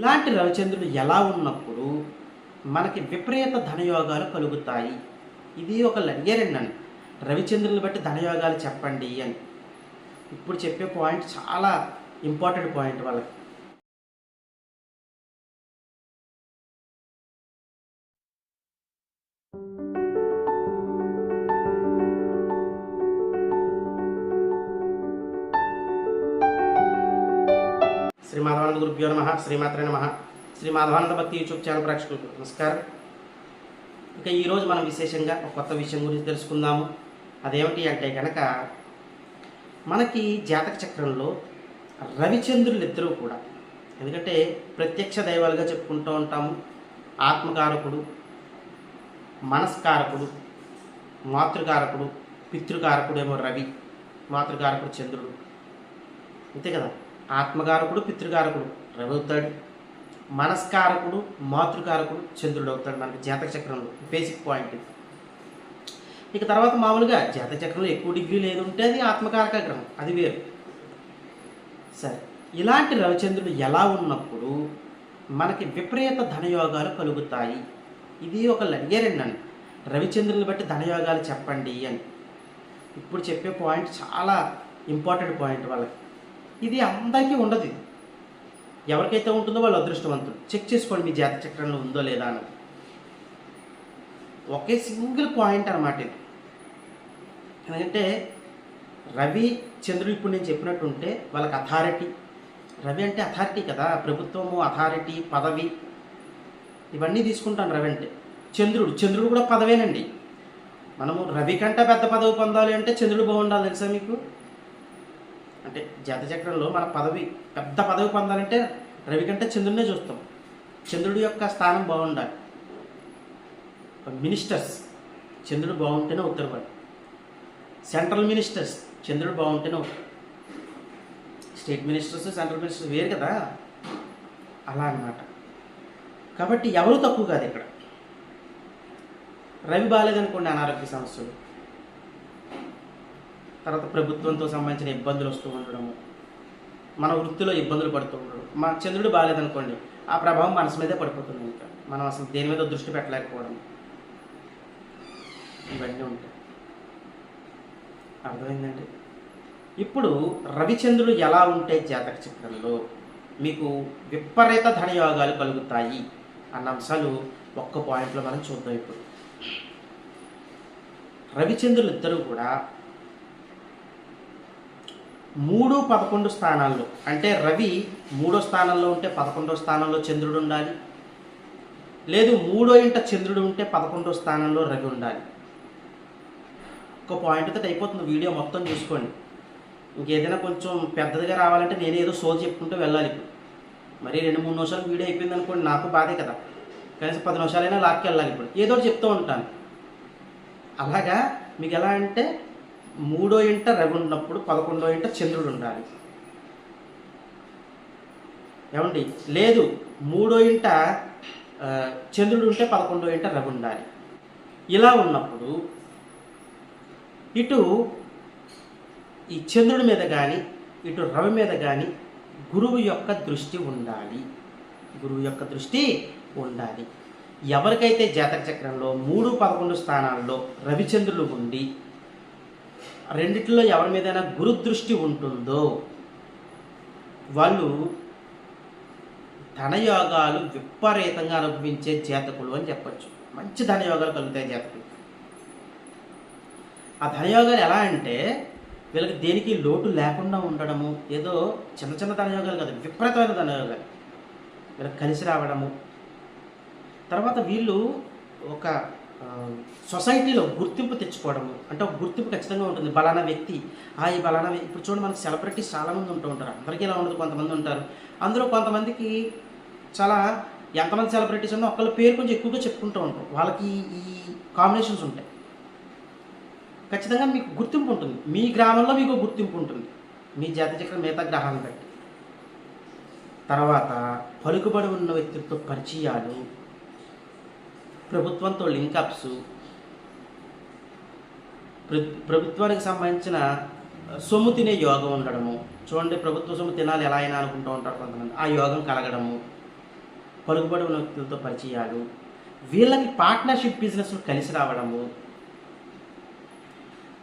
ఇలాంటి రవిచంద్రుడు ఎలా ఉన్నప్పుడు మనకి విపరీత ధనయోగాలు కలుగుతాయి? ఇది ఒక అడిగారండి రవిచంద్రుని బట్టి ధనయోగాలు చెప్పండి అని. ఇప్పుడు చెప్పే పాయింట్ చాలా ఇంపార్టెంట్ పాయింట్ వాళ్ళకి. శ్రీ మాధవానంద గురుభ్యో నమ శ్రీమాత్రే నమ. శ్రీ మాధవానంద భక్తి యూట్యూబ్ ఛానల్ ప్రేక్షకులకు నమస్కారం. ఇక ఈరోజు మనం విశేషంగా ఒక కొత్త విషయం గురించి తెలుసుకుందాము. అదేమిటి అంటే కనుక మనకి జాతక చక్రంలో రవిచంద్రులు ఇద్దరూ కూడా ఎందుకంటే ప్రత్యక్ష దైవాలుగా చెప్పుకుంటూ ఉంటాము. ఆత్మకారకుడు మనస్కారకుడు మాతృకారకుడు పితృకారకుడు ఏమో రవి మాతృకారకుడు చంద్రుడు. అంతే కదా? ఆత్మకారకుడు పితృకారకుడు రవి అవుతాడు మనస్కారకుడు మాతృకారకుడు చంద్రుడు అవుతాడు మనకి జాతక చక్రంలో. బేసిక్ పాయింట్ ఇక తర్వాత మామూలుగా జాతక చక్రంలో ఎక్కువ డిగ్రీ లేదు ఉంటే అది ఆత్మకారక గ్రహం. అది వేరు. సరే. ఇలాంటి రవిచంద్రుడు ఎలా ఉన్నప్పుడు మనకి విపరీత ధనయోగాలు కలుగుతాయి. ఇది ఒకళ్ళు అడిగారండి నన్ను రవిచంద్రుని బట్టి ధనయోగాలు చెప్పండి అని. ఇప్పుడు చెప్పే పాయింట్ చాలా ఇంపార్టెంట్ పాయింట్ వాళ్ళకి. ఇది అందరికీ ఉండదు. ఎవరికైతే ఉంటుందో వాళ్ళు అదృష్టవంతులు. చెక్ చేసుకోండి మీ జాతక చక్రంలో ఉందో లేదా అని. ఒకే సింగిల్ పాయింట్ అనమాట ఇది. ఎందుకంటే రవి చంద్రుడు ఇప్పుడు నేను చెప్పినట్టు ఉంటే వాళ్ళకి అథారిటీ రవి అంటే అథారిటీ కదా. ప్రభుత్వము అథారిటీ పదవి. ఇవన్నీ తీసుకుంటాను రవి అంటే. చంద్రుడు చంద్రుడు కూడా పదవేనండి. మనము రవి కంటే పెద్ద పదవి పొందాలి అంటే చంద్రుడు బాగుండాలి తెలుసా మీకు? అంటే జాతచక్రంలో మన పదవి పెద్ద పదవి పొందాలంటే రవి కంటే చంద్రుడినే చూస్తాం. చంద్రుడి యొక్క స్థానం బాగుండాలి. మినిస్టర్స్ చంద్రుడు బాగుంటేనే ఉత్తరపడి. సెంట్రల్ మినిస్టర్స్ చంద్రుడు బాగుంటేనే స్టేట్ మినిస్టర్స్ సెంట్రల్ మినిస్టర్స్ వేరు కదా? అలా అన్నమాట. కాబట్టి ఎవరు తక్కువ కాదు ఇక్కడ. రవి బాగాలేదనుకోండి అనారోగ్య సమస్యలు. తర్వాత ప్రభుత్వంతో సంబంధించిన ఇబ్బందులు వస్తూ ఉండడము మన వృత్తిలో ఇబ్బందులు పడుతూ ఉండడం. మా చంద్రుడు బాగాలేదనుకోండి ఆ ప్రభావం మనసు మీదే పడిపోతుంది ఇంకా. మనం అసలు దేని మీద దృష్టి పెట్టలేకపోవడం. ఇవన్నీ ఉంటాయి. అర్థమైందండి? ఇప్పుడు రవిచంద్రుడు ఎలా ఉంటే జాతక చక్రంలో మీకు విపరీత ధనయోగాలు కలుగుతాయి అన్న అంశాలు ఒక్క పాయింట్లో మనం చూద్దాం ఇప్పుడు. రవిచంద్రులు ఇద్దరు కూడా మూడు పదకొండు స్థానాల్లో అంటే రవి మూడో స్థానంలో ఉంటే పదకొండో స్థానంలో చంద్రుడు ఉండాలి. లేదు మూడో ఇంట చంద్రుడు ఉంటే పదకొండో స్థానంలో రవి ఉండాలి. ఒక పాయింట్ తోటి అయిపోతుంది వీడియో మొత్తం చూసుకోండి. ఇంకేదైనా కొంచెం పెద్దదిగా రావాలంటే నేను ఏదో సోది చెప్పుకుంటూ వెళ్ళాలి ఇప్పుడు. మరి రెండు మూడు నిమిషాలు వీడియో అయిపోయింది అనుకోండి నాకు బాధే కదా. కనీసం పది నిమిషాలైనా లాక్కి వెళ్ళాలి ఇప్పుడు. ఏదో చెప్తూ ఉంటాను. అలాగా? మీకు ఎలా అంటే మూడో ఇంట రవి ఉన్నప్పుడు పదకొండో ఇంట చంద్రుడు ఉండాలి. ఏమండి? లేదు మూడో ఇంట చంద్రుడు ఉంటే పదకొండో ఇంట రవి ఉండాలి. ఇలా ఉన్నప్పుడు ఇటు ఈ చంద్రుడి మీద కానీ ఇటు రవి మీద కానీ గురువు యొక్క దృష్టి ఉండాలి. గురువు యొక్క దృష్టి ఉండాలి. ఎవరికైతే జాతక చక్రంలో మూడు పదకొండు స్థానాల్లో రవిచంద్రులు ఉండి రెండిట్లో ఎవరి మీదైనా గురు దృష్టి ఉంటుందో వాళ్ళు ధనయోగాలు విపరీతంగా అనుభవించే జాతకులు అని చెప్పొచ్చు. మంచి ధనయోగాలు కలుగుతాయి జాతకులు. ఆ ధనయోగాలు ఎలా అంటే వీళ్ళకి దేనికి లోటు లేకుండా ఉండడము ఏదో చిన్న చిన్న ధనయోగాలు కాదు విపరీతమైన ధనయోగాలు. వీళ్ళకి కలిసి రావడము. తర్వాత వీళ్ళు ఒక సొసైటీలో గుర్తింపు తెచ్చుకోవడము అంటే ఒక గుర్తింపు ఖచ్చితంగా ఉంటుంది. బలానా వ్యక్తి. ఆ ఈ బలానా ఇప్పుడు చూడండి మనకి సెలబ్రిటీస్ చాలామంది ఉంటూ ఉంటారు. అందరికీ ఇలా ఉండదు? కొంతమంది ఉంటారు. అందులో కొంతమందికి చాలా ఎంతమంది సెలబ్రిటీస్ ఉన్నా ఒకళ్ళ పేరు కొంచెం ఎక్కువగా చెప్పుకుంటూ ఉంటాం వాళ్ళకి ఈ కాంబినేషన్స్ ఉంటాయి. ఖచ్చితంగా మీకు గుర్తింపు ఉంటుంది. మీ గ్రామంలో మీకు గుర్తింపు ఉంటుంది. మీ జాతి చక్రం మిగతా గ్రహాలను బట్టి. తర్వాత పలుకుబడి ఉన్న వ్యక్తులతో పరిచయాలు. ప్రభుత్వంతో లింకప్స్ ప్ర- ప్రభుత్వానికి సంబంధించిన సొమ్ము తినే యోగం ఉండడము. చూడండి ప్రభుత్వ సొమ్ము తినాలి ఎలా అయినా అనుకుంటూ ఉంటారు కొంతమంది. ఆ యోగం కలగడము పలుకుబడి ఉన్న వ్యక్తులతో పరిచయాలు వీళ్ళకి పార్ట్నర్షిప్ బిజినెస్లు కలిసి రావడము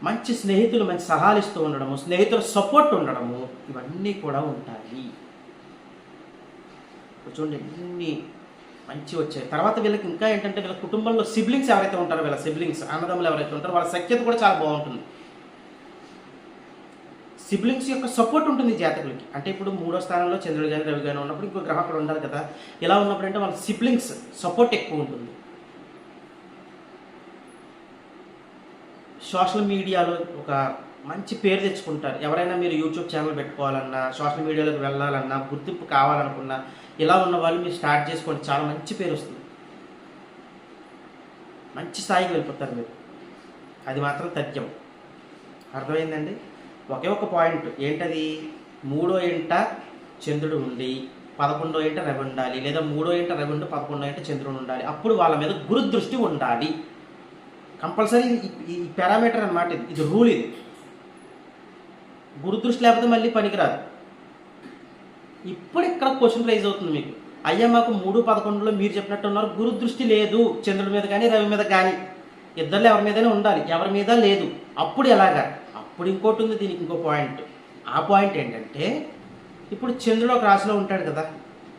మంచి స్నేహితులు మంచి సలహాలు ఇస్తూ ఉండడము స్నేహితుల సపోర్ట్ ఉండడము ఇవన్నీ కూడా ఉంటాయి. చూడండి ఇన్ని మంచి వచ్చాయి. తర్వాత వీళ్ళకి ఇంకా ఏంటంటే వీళ్ళ కుటుంబంలో సిబ్లింగ్స్ ఎవరైతే ఉంటారో వీళ్ళ సిబ్లింగ్స్ అన్నదమ్ములు ఎవరైతే ఉంటారో వాళ్ళ సఖ్యత కూడా చాలా బాగుంటుంది. సిబ్లింగ్స్ యొక్క సపోర్ట్ ఉంటుంది జాతకులకి. అంటే ఇప్పుడు మూడో స్థానంలో చంద్రుడు కానీ రవి కానీ ఉన్నప్పుడు ఇంకో గ్రహం అక్కడ ఉండాలి కదా. ఇలా ఉన్నప్పుడు అంటే వాళ్ళ సిబ్లింగ్స్ సపోర్ట్ ఎక్కువ ఉంటుంది. సోషల్ మీడియాలో ఒక మంచి పేరు తెచ్చుకుంటారు. ఎవరైనా మీరు యూట్యూబ్ ఛానల్ పెట్టుకోవాలన్నా సోషల్ మీడియాలోకి వెళ్ళాలన్నా గుర్తింపు కావాలనుకున్నా ఇలా ఉన్న వాళ్ళు మీరు స్టార్ట్ చేసుకోండి. చాలా మంచి పేరు వస్తుంది. మంచి స్థాయికి వెళ్ళిపోతారు మీరు. అది మాత్రం తథ్యం అర్థమైందండి? ఒకే ఒక పాయింట్ ఏంటది? మూడో ఇంట చంద్రుడు ఉండి పదకొండో ఇంట రవి ఉండాలి లేదా మూడో ఇంట రవి ఉండి పదకొండో ఇంట చంద్రుడు ఉండాలి. అప్పుడు వాళ్ళ మీద గురు దృష్టి ఉండాలి. కంపల్సరీ ఈ పారామీటర్ అన్నమాట ఇది. ఇది రూల్ ఇది. గురుదృష్టి లేకపోతే మళ్ళీ పనికిరాదు. ఇప్పుడు ఇక్కడ క్వశ్చన్ రైజ్ అవుతుంది మీకు. అయ్యా మాకు మూడు పదకొండులో మీరు చెప్పినట్టు ఉన్నారు గురు దృష్టి లేదు. చంద్రుడి మీద కానీ రవి మీద కానీ. ఇద్దరు ఎవరి మీదనే ఉండాలి. ఎవరి మీద లేదు. అప్పుడు ఎలాగా? అప్పుడు ఇంకోటి ఉంది దీనికి ఇంకో పాయింట్. ఆ పాయింట్ ఏంటంటే ఇప్పుడు చంద్రుడు ఒక రాశిలో ఉంటాడు కదా.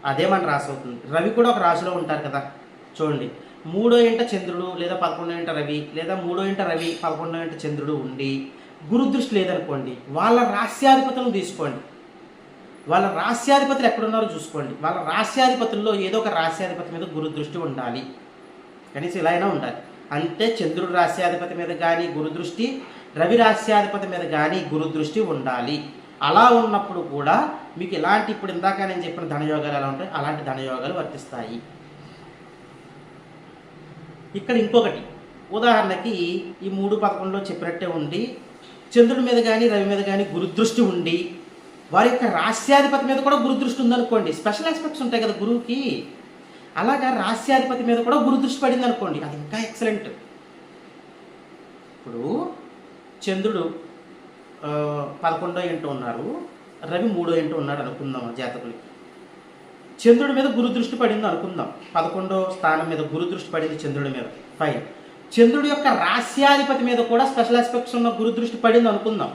అదే మన రాశి అవుతుంది. రవి కూడా ఒక రాశిలో ఉంటారు కదా. చూడండి. మూడో ఇంట చంద్రుడు లేదా పదకొండో ఇంట రవి లేదా మూడో ఇంట రవి పదకొండో ఇంట చంద్రుడు ఉండి గురుదృష్టి లేదనుకోండి వాళ్ళ రాస్యాధిపతులను తీసుకోండి. వాళ్ళ రాస్యాధిపతులు ఎక్కడున్నారో చూసుకోండి. వాళ్ళ రాస్యాధిపతుల్లో ఏదో ఒక రాస్యాధిపతి మీద గురుదృష్టి ఉండాలి. కనీసం ఇలా అయినా ఉండాలి. అంటే చంద్రుడు రాస్యాధిపతి మీద కానీ గురుదృష్టి రవి రాస్యాధిపతి మీద కానీ గురుదృష్టి ఉండాలి. అలా ఉన్నప్పుడు కూడా మీకు ఇలాంటి ఇప్పుడు ఇందాక నేను చెప్పిన ధనయోగాలు ఎలా ఉంటాయి? అలాంటి ధనయోగాలు వర్తిస్తాయి. ఇక్కడ ఇంకొకటి. ఉదాహరణకి ఈ మూడు పదకొండులో చెప్పినట్టే ఉండి చంద్రుడి మీద కానీ రవి మీద కానీ గురుదృష్టి ఉండి వారి యొక్క రాస్యాధిపతి మీద కూడా గురుదృష్టి ఉందనుకోండి. స్పెషల్ ఆస్పెక్ట్స్ ఉంటాయి కదా గురువుకి. అలాగా రాస్యాధిపతి మీద కూడా గురుదృష్టి పడింది అనుకోండి అది ఇంకా ఎక్సలెంట్ ఇప్పుడు చంద్రుడు పదకొండో ఏంటో ఉన్నారు. రవి మూడో ఏంటో ఉన్నాడు అనుకుందాం జాతకులకి. చంద్రుడి మీద గురుదృష్టి పడింది అనుకుందాం. పదకొండో స్థానం మీద గురుదృష్టి పడింది చంద్రుడి మీద. ఫైన్ చంద్రుడి యొక్క రాస్యాధిపతి మీద కూడా స్పెషల్ ఆస్పెక్ట్స్ ఉన్న గురుదృష్టి పడింది అనుకుందాం.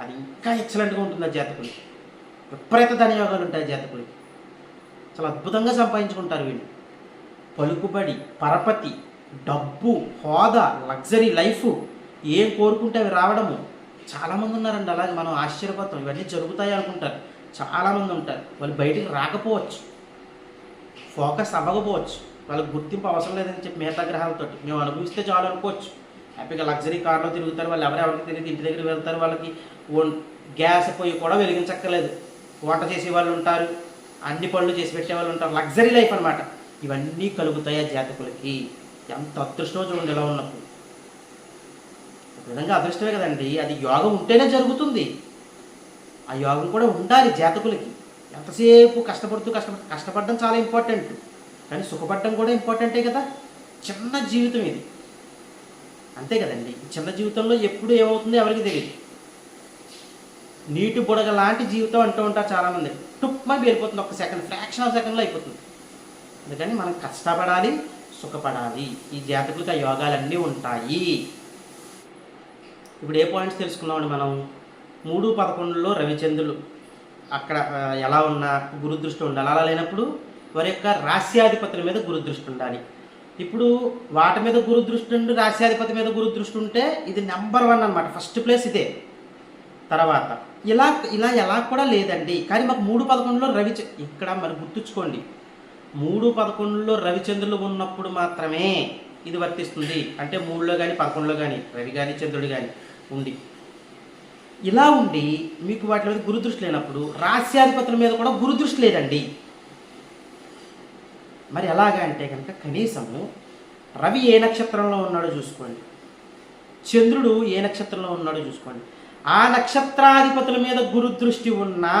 అది ఇంకా ఎక్సలెంట్గా ఉంటుంది ఆ జాతకుడికి విపరీత ధనయోగాలు ఉంటాయి ఆ జాతకుడికి చాలా అద్భుతంగా సంపాదించుకుంటారు వీళ్ళు. పలుకుబడి పరపతి డబ్బు హోదా లగ్జరీ లైఫ్ ఏం కోరుకుంటే అవి రావడము. చాలామంది ఉన్నారండి అలాగే మనం ఆశ్చర్యపోతాం. ఇవన్నీ జరుగుతాయి అనుకుంటారు. చాలామంది ఉంటారు. వాళ్ళు బయటికి రాకపోవచ్చు. ఫోకస్ అవ్వకపోవచ్చు. వాళ్ళకి గుర్తింపు అవసరం లేదని చెప్పి మిగతా గ్రహాలతో మేము అనుభవిస్తే చాలు అనుకోవచ్చు. హ్యాపీగా లగ్జరీ కార్లో తిరుగుతారు వాళ్ళు ఎవరెవరికి తెలియదు ఇంటి దగ్గర వెళ్తారు వాళ్ళకి గ్యాస్ పొయ్యి కూడా వెలిగించక్కర్లేదు. వంట చేసే వాళ్ళు ఉంటారు అన్ని పనులు చేసి పెట్టే వాళ్ళు ఉంటారు. లగ్జరీ లైఫ్ అనమాట ఇవన్నీ కలుగుతాయి ఆ జాతకులకి. ఎంత అదృష్టమో చూడండి ఇలా ఉన్నప్పుడు. ఒక విధంగా అదృష్టమే కదండి. అది యోగం ఉంటేనే జరుగుతుంది. ఆ యోగం కూడా ఉండాలి జాతకులకి. ఎంతసేపు కష్టపడుతూ కష్టపడుతూ కష్టపడడం చాలా ఇంపార్టెంట్ కానీ సుఖపడడం కూడా ఇంపార్టెంటే కదా. చిన్న జీవితం ఇది. అంతే కదండి. చిన్న జీవితంలో ఎప్పుడు ఏమవుతుందో ఎవరికి తెలియదు నీటి బుడగ లాంటి జీవితం అంటూ ఉంటారు చాలామంది. టుప్మా వెళ్ళిపోతుంది ఒక సెకండ్ ఫ్రాక్షన్ ఆఫ్ సెకండ్లో అయిపోతుంది. అందుకని మనం కష్టపడాలి సుఖపడాలి. ఈ జాతకులకి ఆ యోగాలన్నీ ఉంటాయి. ఇప్పుడు ఏ పాయింట్స్ తెలుసుకున్నామండి మనం? మూడు పదకొండులో రవిచంద్రులు అక్కడ ఎలా ఉన్నా గురుదృష్టి ఉండాలి. అలా లేనప్పుడు వారి యొక్క రాస్యాధిపతుల మీద గురుదృష్టి ఉండాలి. ఇప్పుడు వాటి మీద గురుదృష్టి ఉండి రాశ్యాధిపతి మీద గురుదృష్టి ఉంటే ఇది నెంబర్ వన్ అనమాట ఫస్ట్ ప్లేస్ ఇదే. తర్వాత ఇలా ఇలా ఎలా కూడా లేదండి. కానీ మాకు మూడు పదకొండులో రవి ఇక్కడ మరి గుర్తుంచుకోండి. మూడు పదకొండులో రవిచంద్రులు ఉన్నప్పుడు మాత్రమే ఇది వర్తిస్తుంది. అంటే మూడులో కానీ పదకొండులో కానీ రవి కానీ చంద్రుడు కానీ ఉండి. ఇలా ఉండి మీకు వాటి మీద గురుదృష్టి లేనప్పుడు రాశ్యాధిపతుల మీద కూడా గురుదృష్టి లేదండి. మరి ఎలాగా అంటే కనుక కనీసము రవి ఏ నక్షత్రంలో ఉన్నాడో చూసుకోండి. చంద్రుడు ఏ నక్షత్రంలో ఉన్నాడో చూసుకోండి. ఆ నక్షత్రాధిపతుల మీద గురుదృష్టి ఉన్నా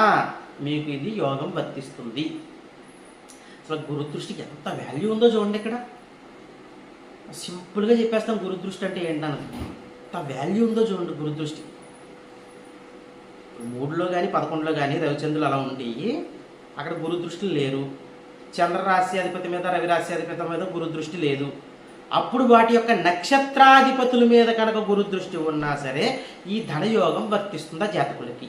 మీకు ఇది యోగం వర్తిస్తుంది. అసలు గురుదృష్టికి ఎంత వాల్యూ ఉందో చూడండి ఇక్కడ. సింపుల్గా చెప్పేస్తాం గురుదృష్టి అంటే ఏంటన్నది. ఎంత వాల్యూ ఉందో చూడండి గురుదృష్టి మూడులో కానీ పదకొండులో కానీ రవిచంద్రులు అలా ఉండి అక్కడ గురుదృష్టిలు లేరు. చంద్రరాశి అధిపతి మీద రవిరాశి అధిపతి మీద గురు దృష్టి లేదు. అప్పుడు వాటి యొక్క నక్షత్రాధిపతుల మీద కనుక గురు దృష్టి ఉన్నా సరే ఈ ధనయోగం వర్తిస్తుందా జాతకులకి?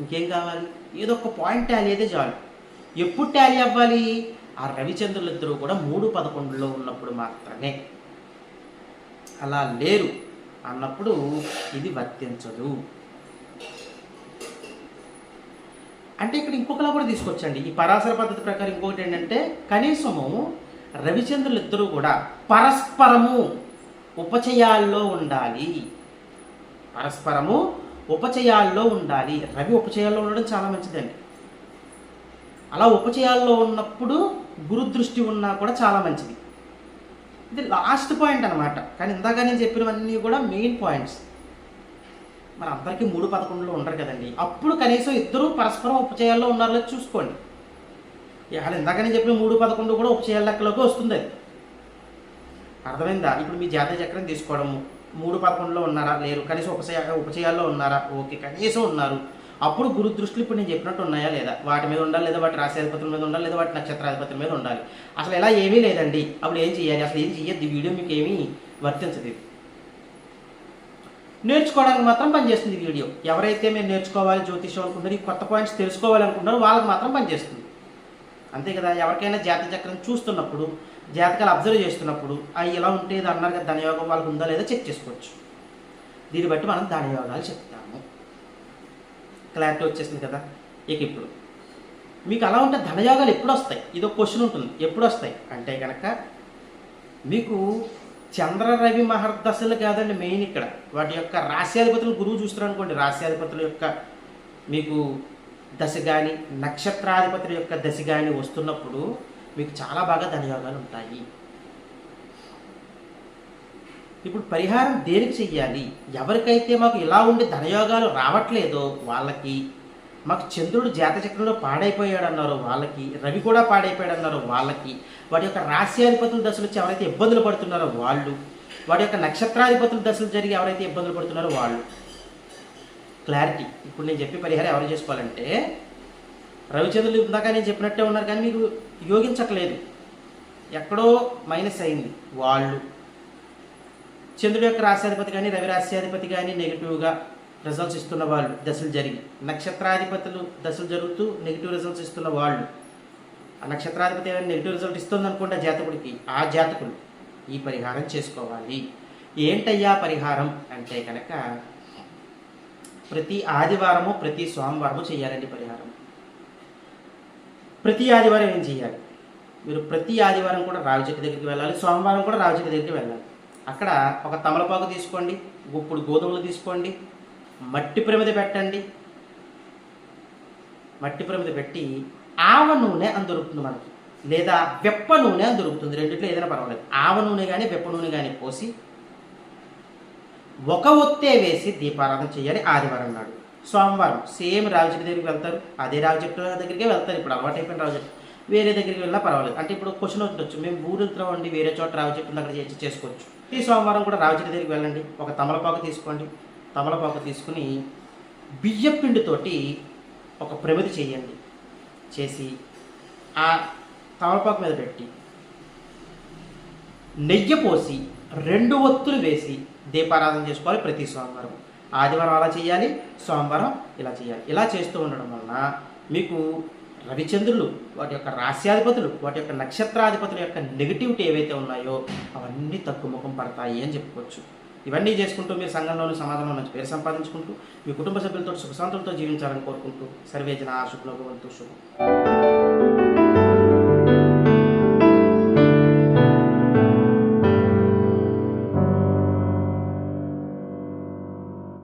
ఇంకేం కావాలి? ఏదో ఒక పాయింట్ టాలీ అయితే చాలు. ఎప్పుడు టాలీ అవ్వాలి? ఆ రవిచంద్రులిద్దరూ కూడా మూడు పదకొండులో ఉన్నప్పుడు మాత్రమే. అలా లేరు అన్నప్పుడు ఇది వర్తించదు. అంటే ఇక్కడ ఇంకొకలా కూడా తీసుకొచ్చండి. ఈ పరాశర పద్ధతి ప్రకారం ఇంకొకటి ఏంటంటే కనీసము రవిచంద్రులు ఇద్దరూ కూడా పరస్పరము ఉపచయాల్లో ఉండాలి. పరస్పరము ఉపచయాల్లో ఉండాలి. రవి ఉపచయాల్లో ఉండడం చాలా మంచిదండి. అలా ఉపచయాల్లో ఉన్నప్పుడు గురుదృష్టి ఉన్నా కూడా చాలా మంచిది. ఇది లాస్ట్ పాయింట్ అనమాట కానీ ఇందాక నేను చెప్పినవన్నీ కూడా మెయిన్ పాయింట్స్ మరి అందరికీ మూడు పదకొండులో ఉండరు కదండి. అప్పుడు కనీసం ఇద్దరు పరస్పరం ఉపచయాల్లో ఉన్నారో చూసుకోండి. ఇవాళ ఇందాక నేను చెప్పిన మూడు పదకొండు కూడా ఉపచయాల లెక్కలోకి వస్తుంది అది. అర్థమైందా? ఇప్పుడు మీ జాతీయ చక్రం తీసుకోవడము మూడు పదకొండులో ఉన్నారా? లేరు. కనీసం ఉపచయ ఉపచయాల్లో ఉన్నారా? ఓకే కనీసం ఉన్నారు. అప్పుడు గురు దృష్టిలు ఇప్పుడు నేను చెప్పినట్టు ఉన్నాయా లేదా? వాటి మీద ఉండాలి లేదా? వాటి రాశ్యాధిపతుల మీద ఉండాలి లేదా? వాటి నక్షత్రాధిపతుల మీద ఉండాలి. అసలు ఎలా ఏమీ లేదండి. అప్పుడు ఏం చేయాలి అసలు ఏం చెయ్యద్దు? ఈ వీడియో మీకు ఏమీ వర్తించదు. నేర్చుకోవడానికి మాత్రం పనిచేస్తుంది ఈ వీడియో. ఎవరైతే మీరు నేర్చుకోవాలి జ్యోతిషం అనుకుంటారు ఈ కొత్త పాయింట్స్ తెలుసుకోవాలి వాళ్ళకి మాత్రం పనిచేస్తుంది. అంతే కదా ఎవరికైనా జాతక చక్రం చూస్తున్నప్పుడు జాతకాలు అబ్జర్వ్ చేస్తున్నప్పుడు అవి ఎలా ఉంటే ఇది అన్నారు కదా ధనయోగం వాళ్ళకి ఉందా లేదా చెక్ చేసుకోవచ్చు. దీన్ని బట్టి మనం ధనయోగాలు చెప్తాము. క్లారిటీ వచ్చేసింది కదా ఇక ఇప్పుడు. మీకు అలా ఉంటే ధనయోగాలు ఎప్పుడు వస్తాయి ఇదో క్వశ్చన్ ఉంటుంది ఎప్పుడు వస్తాయి అంటే కనుక మీకు చంద్ర రవి మహర్దశలు కాదండి మెయిన్ ఇక్కడ. వాటి యొక్క రాశ్యాధిపతులు గురువు చూస్తారు అనుకోండి రాశ్యాధిపతుల యొక్క మీకు దశ కానీ నక్షత్రాధిపతుల యొక్క దశ కానీ వస్తున్నప్పుడు మీకు చాలా బాగా ధనయోగాలు ఉంటాయి. ఇప్పుడు పరిహారం దేనికి చెయ్యాలి? ఎవరికైతే మాకు ఇలా ఉండి ధనయోగాలు రావట్లేదో వాళ్ళకి మాకు చంద్రుడు జాతచక్రంలో పాడైపోయాడు అన్నారు వాళ్ళకి రవి కూడా పాడైపోయాడు అన్నారు వాళ్ళకి. వాడి యొక్క రాశ్యాధిపతుల దశలు వచ్చి ఎవరైతే ఇబ్బందులు పడుతున్నారో వాళ్ళు వాడి యొక్క నక్షత్రాధిపతుల దశలు జరిగి ఎవరైతే ఇబ్బందులు పడుతున్నారో వాళ్ళు. క్లారిటీ. ఇప్పుడు నేను చెప్పే పరిహారం ఎవరు చేసుకోవాలంటే రవిచంద్రులు ఇందాక నేను చెప్పినట్టే ఉన్నారు కానీ మీకు యోగించట్లేదు. ఎక్కడో మైనస్ అయింది వాళ్ళు. చంద్రుడి యొక్క రాశ్యాధిపతి కానీ రవి రాశ్యాధిపతి కానీ నెగిటివ్గా రిజల్ట్స్ ఇస్తున్న వాళ్ళు దశలు జరిగి. నక్షత్రాధిపతులు దశలు జరుగుతూ నెగిటివ్ రిజల్ట్స్ ఇస్తున్న వాళ్ళు. ఆ నక్షత్రాధిపతి ఏమైనా నెగిటివ్ రిజల్ట్ ఇస్తుంది అనుకుంటే జాతకుడికి ఆ జాతకులు ఈ పరిహారం చేసుకోవాలి. ఏంటయ్యా పరిహారం? అంటే కనుక ప్రతి ఆదివారము ప్రతి సోమవారము చేయాలండి పరిహారం. ప్రతి ఆదివారం ఏం చేయాలి? మీరు ప్రతి ఆదివారం కూడా రావి చెట్టు దగ్గరికి వెళ్ళాలి సోమవారం కూడా రావి చెట్టు దగ్గరికి వెళ్ళాలి. అక్కడ ఒక తమలపాకు తీసుకోండి గుప్పుడు గోధుమలు తీసుకోండి మట్టి ప్రమిద పెట్టండి. మట్టి ప్రమిద పెట్టి ఆవ నూనె అని దొరుకుతుంది మనకి. లేదా వెప్ప నూనె అని దొరుకుతుంది రెండిట్లో ఏదైనా పర్వాలేదు. ఆవ నూనె కానీ వెప్ప నూనె కానీ పోసి ఒక ఒత్తే వేసి దీపారాధన చేయాలి ఆదివారం నాడు. సోమవారం సేమ్ రావచెట్టు దగ్గరికి వెళ్తారు. అదే రావి దగ్గరికే దగ్గరికి వెళ్తారు. ఇప్పుడు అలవాటు అయిపోయిన రావచెట్టు వేరే దగ్గరికి వెళ్ళినా పర్వాలేదు. అంటే ఇప్పుడు క్వశ్చన్ ఉండొచ్చు మేము ఊరు వెళ్తున్నామండి వేరే చోట రావి చెట్టు అక్కడ చేసి చేసుకోవచ్చు. ఈ సోమవారం కూడా రావి చెట్టు దగ్గరికి వెళ్ళండి. ఒక తమలపాకు తీసుకోండి. తమలపాకు తీసుకుని బియ్యపిండితోటి ఒక ప్రమిది చేయండి. చేసి ఆ తమలపాకు మీద పెట్టి నెయ్యి పోసి రెండు ఒత్తులు వేసి దీపారాధన చేసుకోవాలి ప్రతి సోమవారం. ఆదివారం అలా చేయాలి సోమవారం ఇలా చేయాలి. ఇలా చేస్తూ ఉండడం వలన మీకు రవిచంద్రులు వాటి యొక్క రాశ్యాధిపతులు వాటి యొక్క నక్షత్రాధిపతుల యొక్క నెగిటివిటీ ఏవైతే ఉన్నాయో అవన్నీ తగ్గుముఖం పడతాయి అని చెప్పుకోవచ్చు. ఇవన్నీ చేసుకుంటూ మీరు సంఘంలోని సమాజంలో మంచి పేరు సంపాదించుకుంటూ మీ కుటుంబ సభ్యులతో సుఖశాంతులతో జీవించాలని కోరుకుంటూ సర్వేజన శుభ్లోభవంతు శుభం.